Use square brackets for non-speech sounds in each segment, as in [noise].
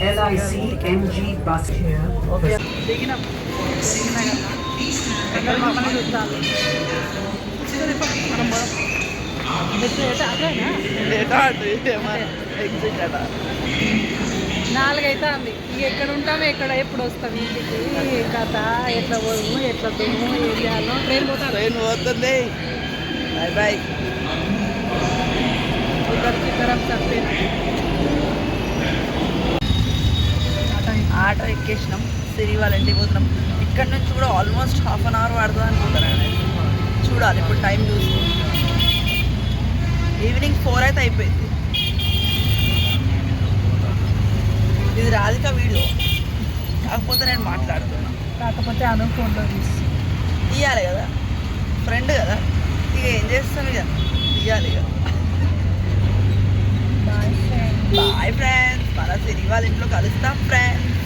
LIC MG bus నాలుగైతే అంది ఇక ఎక్కడ ఉంటాము ఎక్కడ ఎప్పుడు వస్తాం ఇంటికి? కథ ఎట్లా పోము ఎట్లా దుమ్ము ఏం చేయాలో. ట్రైన్ పోతాను ట్రైన్ పోతుంది. బాయ్ బాయ్ ఇద్దరికి ఇద్దరం ఆటో ఎక్కేసినాం. సిరి వాళ్ళ ఇంటికి పోతున్నాం. ఇక్కడ నుంచి కూడా ఆల్మోస్ట్ హాఫ్ అన్ అవర్ పడుతుంది అనుకుంటాను చూడాలి ఇప్పుడు టైం చూసి. ఈవినింగ్ ఫోర్ అయితే అయిపోయింది. ఇది రాధిక వీడియో. కాకపోతే నేను మాట్లాడుతున్నా. కాకపోతే అను ఫోన్లో తీసి. తీయాలి కదా. ఫ్రెండ్ కదా. ఇక ఏం చేస్తాం ఇక? తీయాలి ఇక. బాయ్ ఫ్రెండ్స్ మన సిరి వాళ్ళ ఇంట్లో కలుస్తాం ఫ్రెండ్స్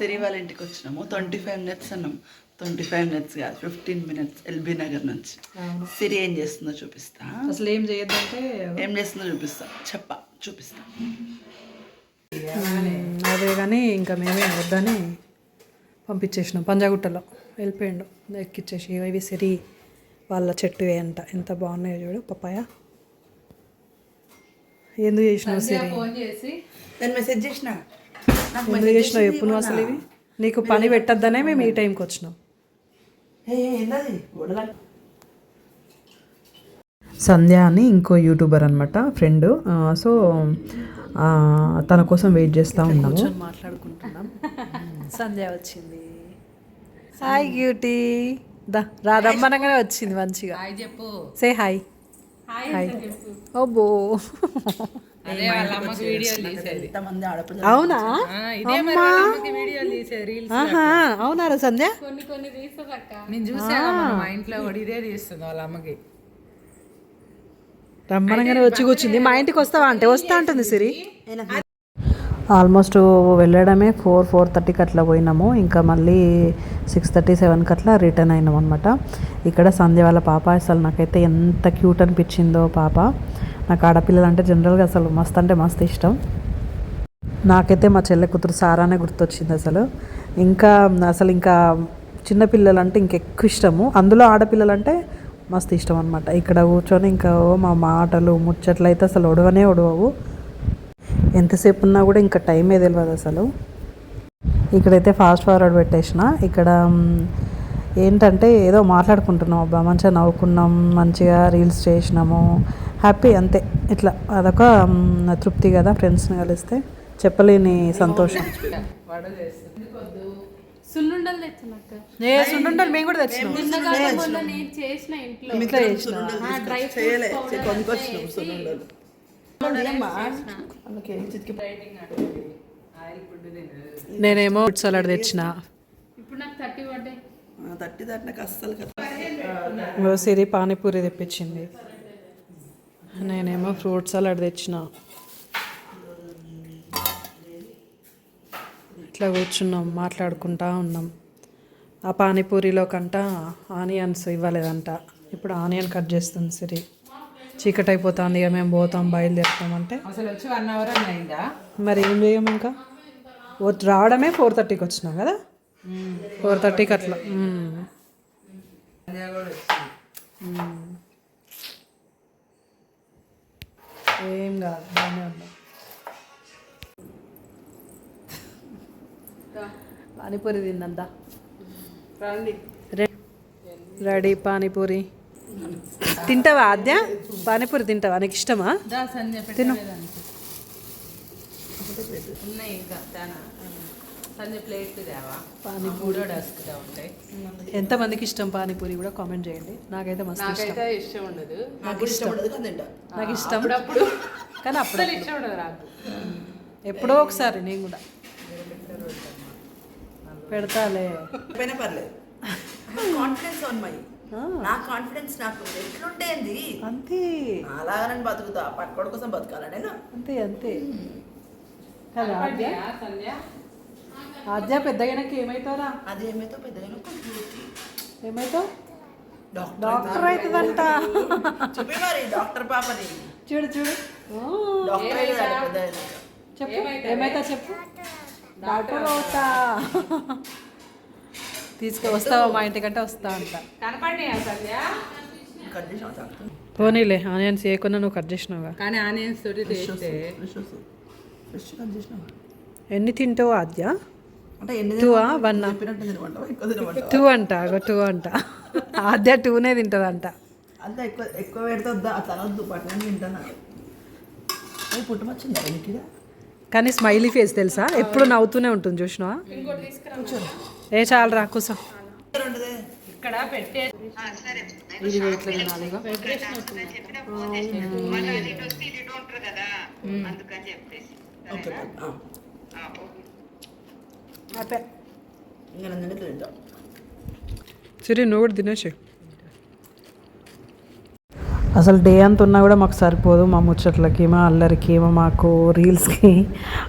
సిరి వాళ్ళ ఇంటికి వచ్చినాము ట్వంటీ ఫైవ్ మినిట్స్ అన్నాం. ట్వంటీ ఫైవ్ మినిట్స్ కాదు ఫిఫ్టీన్ మినిట్స్ ఎల్బీ నగర్ నుంచి. సిరి ఏం చేస్తుందో చూపిస్తా. అసలు ఏం చేయొద్దంటే ఏం చేస్తుందో చూపిస్తా. చెప్ప చూపిస్తా. అదే కానీ ఇంకా మేమే వద్దని పంపించేసినాం. పంజాగుట్టలో వెళ్ళిపోయిండు. ఎక్కిచ్చేసి ఇవి సిరి వాళ్ళ చెట్టు అంట. ఎంత బాగున్నాయో చూడు పప్పాయ. ఎందుకు చేసినావు సిరి? నేను మెసేజ్ చేసిన? ఎందుకు చేసినావు? ఎప్పుడు నువ్వు అసలు. ఇవి నీకు పని పెట్టద్దనే మేము ఈ టైంకి వచ్చినాం. సంధ్య అని ఇంకో యూట్యూబర్ అనమాట ఫ్రెండ్. సో తన కోసం వెయిట్ చేస్తూ ఉన్నాము. మాట్లాడుకుంటున్నాం. [laughs] సంధ్య వచ్చింది. హాయ్ క్యూటీ దా రాదమ్మనగానే వచ్చింది మంచిగా. హాయ్ చెప్పు. సే హాయ్ హాయ్ ఓబో ఎంతమంది అవునా? సంధ్య నేను చూసాను మా ఇంట్లో కూడా ఇదే తీస్తుంది వాళ్ళ అమ్మకి. రమ్మనగానే వచ్చి కూర్చుంది. మా ఇంటికి వస్తావా అంటే? వస్తా అంటుంది సిరి. ఆల్మోస్ట్ వెళ్ళడమే ఫోర్ ఫోర్ థర్టీకి అట్లా పోయినాము. ఇంకా మళ్ళీ సిక్స్ థర్టీ సెవెన్కి అట్లా రిటర్న్ అయినాం అనమాట ఇక్కడ సంధ్య వాళ్ళ పాప అసలు నాకైతే ఎంత క్యూట్ అనిపించిందో పాప. నాకు ఆడపిల్లలు అంటే జనరల్గా అసలు మస్త్ అంటే మస్తు ఇష్టం. నాకైతే మా చెల్లె కూతురు సారానే గుర్తొచ్చింది అసలు. ఇంకా అసలు ఇంకా చిన్నపిల్లలు అంటే ఇంకెక్కువ ఇష్టము. అందులో ఆడపిల్లలు అంటే మస్తు ఇష్టం అనమాట ఇక్కడ కూర్చొని ఇంకా మా మాటలు ముచ్చట్లు అయితే అసలు ఒడవనే ఒడవవు. ఎంతసేపు ఉన్నా కూడా ఇంకా టైమే తెలియదు అసలు. ఇక్కడైతే ఫాస్ట్ ఫార్వర్డ్ పెట్టేసిన. ఇక్కడ ఏంటంటే ఏదో మాట్లాడుకుంటున్నాం. అబ్బా మంచిగా నవ్వుకున్నాం మంచిగా రీల్స్ చేసినాము. హ్యాపీ అంతే. ఇట్లా అదొక తృప్తి కదా ఫ్రెండ్స్ని కలిస్తే. చెప్పలేని సంతోషం. సున్నుండలు తెచ్చానక్క ఏ సున్నుండలు మేము కూడా తెచ్చినాం. నేను చేసిన ఇంట్లో. ఇంట్లో నేనేమో ఫుడ్ సలాడ్ తెచ్చిన. ఇప్పుడు సిరి పానీపూరి తెప్పించింది. నేనేమో ఫ్రూట్ సలాడ్ తెచ్చిన. ఇట్లా కూర్చున్నాం మాట్లాడుకుంటా ఉన్నాం. ఆ పానీపూరిలో కంట ఆనియన్స్ ఇవ్వలేదంట. ఇప్పుడు ఆనియన్ కట్ చేస్తుంది సిరి. చీకటి అయిపోతుంది ఇక మేము పోతాం బయలుదేరుతామంటే. అసలు వచ్చి వన్ అవర్ అయిందా? మరి ఏం చేయం ఇంకా? రావడమే ఫోర్ థర్టీకి వచ్చినాం కదా? ఫోర్ థర్టీకి అట్లా మ్మ్. మ్మ్. ఏం కాదు బాగానే ఉన్నాం. పానీపూరి తిందంతా రండి. రెడీ పానీపూరి. తింటావా ఆద్య? పానీపూరి తింటావా? నీకు ఇష్టమా? తిను? సంధ్య ప్లేట్ తేవా? పానీపూరి. డస్క్గా ఉంటాయి ఎంతమందికి ఇష్టం పానీపూరి కూడా కామెంట్ చేయండి. నాకైతే మస్తు ఇష్టం. నాకైతే ఇష్టం ఉండదు. నాకు ఇష్టం ఉండదు కానీ తింటా. నాకు ఇష్టం. అప్పుడప్పుడు. కానీ అప్పుడు అసలు ఇష్టం ఉండదు నాకు. ఎప్పుడో ఒకసారి నేను కూడా. పెడతాలే. పర్లేదు. కాన్ఫిడెన్స్ ఆన్ మై నా కాన్ఫిడెన్స్ నాకు ఉంది. అంతే. అలాగనని బతుకుతా. పట్టుకోడు కోసం బతకాలా నేను అంతే. అంతే కదా సంధ్య? ఆద్య పెద్దగానకి ఏమవుతారా అది ఏమైతే పెద్దగా ఏమవుతావు డాక్టర్ డాక్టర్ అవుతుందంట. చెప్పి మరి డాక్టర్ పాపని. చూడు చూడు. డాక్టర్. చెప్పు. ఏమైతా చెప్పు. డాక్టర్ అవుతా. తీసుకు వస్తావా మా ఇంటికంటే వస్తా అంట? పోనీలే ఆనియన్స్ చేయకుండా నువ్వు కట్ చేసినావుగా కానీ ఆనియన్స్ తోటి ఎన్ని తింటావు ఆద్య? టూ? వన్ టూ అంట టూ అంట. ఆద్య టూనే తింటదంట. అంత ఎక్కువ ఎక్కువ పెడితే వద్దా? అట్లా అనొద్దు పట్టణం తింటాను. అది పుట్టమొచ్చిందా నీకు కానీ స్మైలీ ఫేస్ తెలుసా? ఎప్పుడు నవ్వుతూనే ఉంటుంది చూసినావా? ఏ చాలు రా కూసో ఇక్కడ పెట్టే ఇది ఇట్లా అప్పే. ఇంకా నన్ను తింటాం సరే నువ్వు కూడా తినేసి అసలు డే అంత ఉన్నా కూడా మాకు సరిపోదు మా ముచ్చట్లకి మా అల్లరికి మా మాకు రీల్స్కి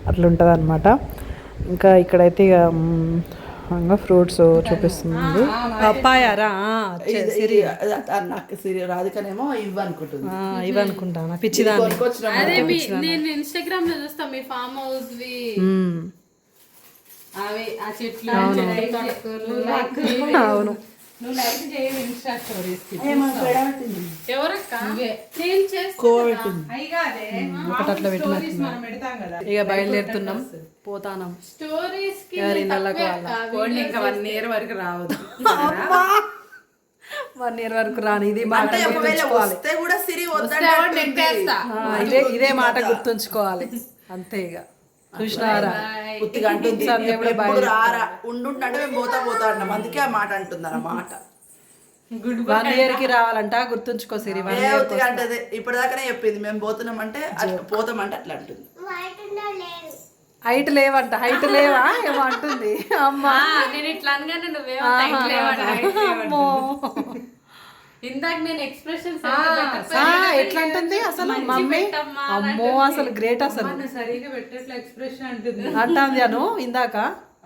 అట్లా ఉంటుంది అనమాట ఇంకా ఇక్కడైతే ఇక ఫ్రూట్స్ చూపిస్తుంది. పప్పాయారా? ఇది- ఇది అది నాకు సిరి రాధికనేమో ఇవ్వ అనుకుంటుంది. ఇవి అనుకుంటానా పిచ్చిదాన్ని. నేను ఇన్స్టాగ్రామ్లో చూస్తా మీ ఫామ్ హౌస్. అవి ఆ చెట్లు. అవును. నువ్వు లైక్ చేయవు ఇన్స్టా స్టోరీస్ ఇక బయలుదేరుతున్నాం. పోతానం. స్టోరీస్ ఇంకా వన్ ఇయర్ వరకు రావద్దు. వన్ ఇయర్ వరకు రాని. ఇది మాట ఇదే ఇదే మాట గుర్తుంచుకోవాలి. అంతే ఇక. చూసినారా ఉత్తిగా అంటుంది ఎప్పుడు రారా? ఉండుంటే మేము పోతా పోతా అంటాం అందుకే ఆ మాట అంటుంది అన్నమాట వన్ ఇయర్కి రావాలంట గుర్తుంచుకో సిరి వన్ ఇయర్ ఉత్తిగా అంటది ఇప్పటిదాకానే చెప్పింది మేము పోతున్నామంటే అట్లా పోతామంటే అట్లా అంటుంది. హైట్ లేవంట హైట్ లేవా? ఏమో అంటుంది అమ్మా. నేను ఇట్లా అనగానే నువ్వేమో. ఇందాక నేను ఎక్స్ప్రెషన్ ఎట్లా అంటుంది అసలు మమ్మీ? అమ్మో అసలు గ్రేట్ అసలు. సరిగా పెట్టేట్లా ఎక్స్ప్రెషన్ అంటుంది. అంటాంది అను ఇందాక.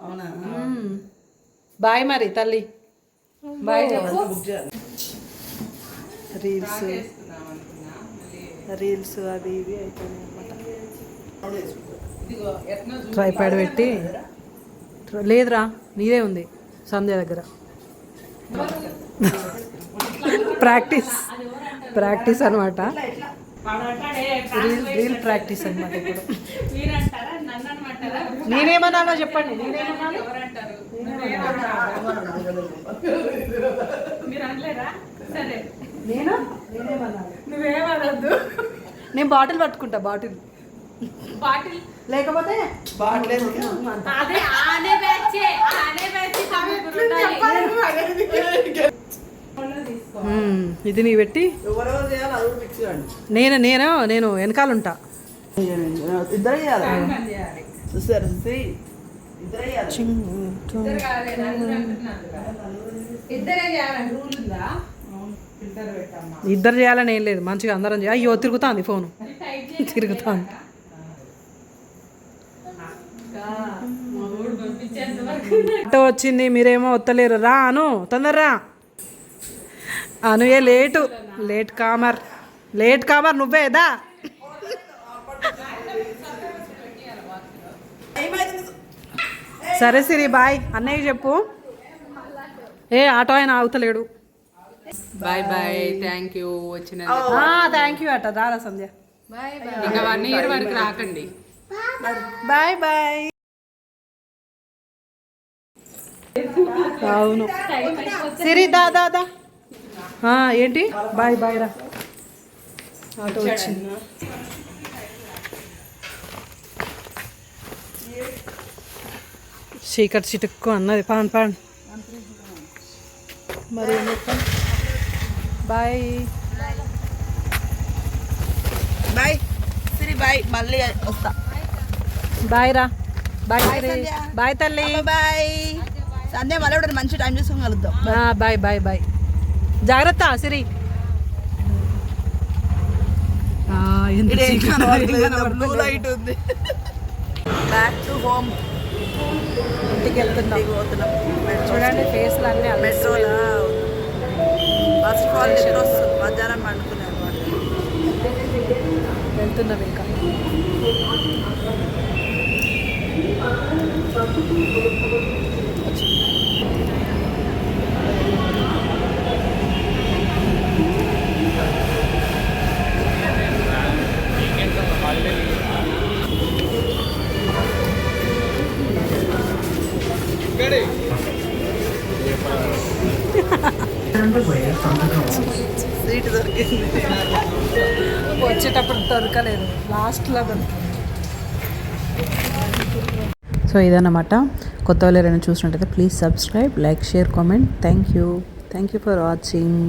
అవునా? బాయ్ మరి తల్లి. Bye reels. రీల్స్ అవి ఇవి అయిపోయినాయి అనమాట ట్రైపాడ్ పెట్టి. లేదురా నీదే ఉంది సంధ్య దగ్గర. ప్రాక్టీస్. ప్రాక్టీస్ అనమాట రీల్ రీల్ ప్రాక్టీస్ అనమాట ఇప్పుడు. నేనేమన్నానో చెప్పండి. నేనేమన్నాను? ఎవరంటారు మీరు అనలేరా సరే. నేను? నువ్వేమనద్దు నేను బాటిల్ పట్టుకుంటా బాటిల్. బాటిల్? లేకపోతే బాట్లేదు అదే ఆనే బ్యాచ్ ఆనే బ్యాచ్ మ్మ్, ఇది నీ పెట్టి? నేను నేను? నేను వెనకాల ఉంటా ఇద్దరే చూసారు చేయాలని రూల్ ఉందా? ఫిల్టర్ పెట్టమ్మా. ఇద్దరు చేయాలని ఏం లేదు మంచిగా అందరం చేయాలి అయ్యో తిరుగుతాంది ఫోను. తిరుగుతాంది. ఆటో వచ్చింది మీరేమో వత్తలేరు. రా అను తొందర రా అను ఏ late. Late comer. Late comer నువ్వేదా సరే సిరి బాయ్. అన్నయ్య చెప్పు. ఏ ఆటో ఆయన ఆగుతలేడు. బాయ్ బాయ్ థ్యాంక్ యూ వచ్చిన థ్యాంక్ యూ అట. దారా సంధ్య. ఇంకా వన్ ఇయర్ వరకు రాకండి. Bye bye. అవును. సిరి దా దా. ఏంటి? బాయ్ బాయ్ రా. ఆటో వచ్చింది. చీకటి చిటుక్కు అన్నది. పాన్ పాన్. మరి బాయ్. బాయ్. సిరి బాయ్. మళ్ళీ వస్తా. బాయ్ రా. బాయ్. బాయ్ తల్లి. బాయ్ సంధ్య మళ్ళీ కూడా మంచి టైం చూసుకొని కలుద్దాం. Bye bye bye. జాగ్రత్త సిరి. బ్లూ లైట్ ఉంది. బ్యాక్ టు హోమ్ ఇంటికి వెళ్తున్నాం. పోతున్నాం. చూడండి ఫేస్లు అన్నీ మెట్రోలో ఫస్ట్ ఆల్ నిద్ర వస్తుంది? మధ్యాహ్నం పండుకునే వెళ్తున్నాం ఇంకా. సీట్ దొరికింది. వచ్చేటప్పుడు దొరకలేదు. లాస్ట్లో దొరికింది. సో ఇదన్నమాట. కొత్త వాళ్ళు ఎవరైనా చూసినట్టయితే please subscribe like share comment thank you thank you for watching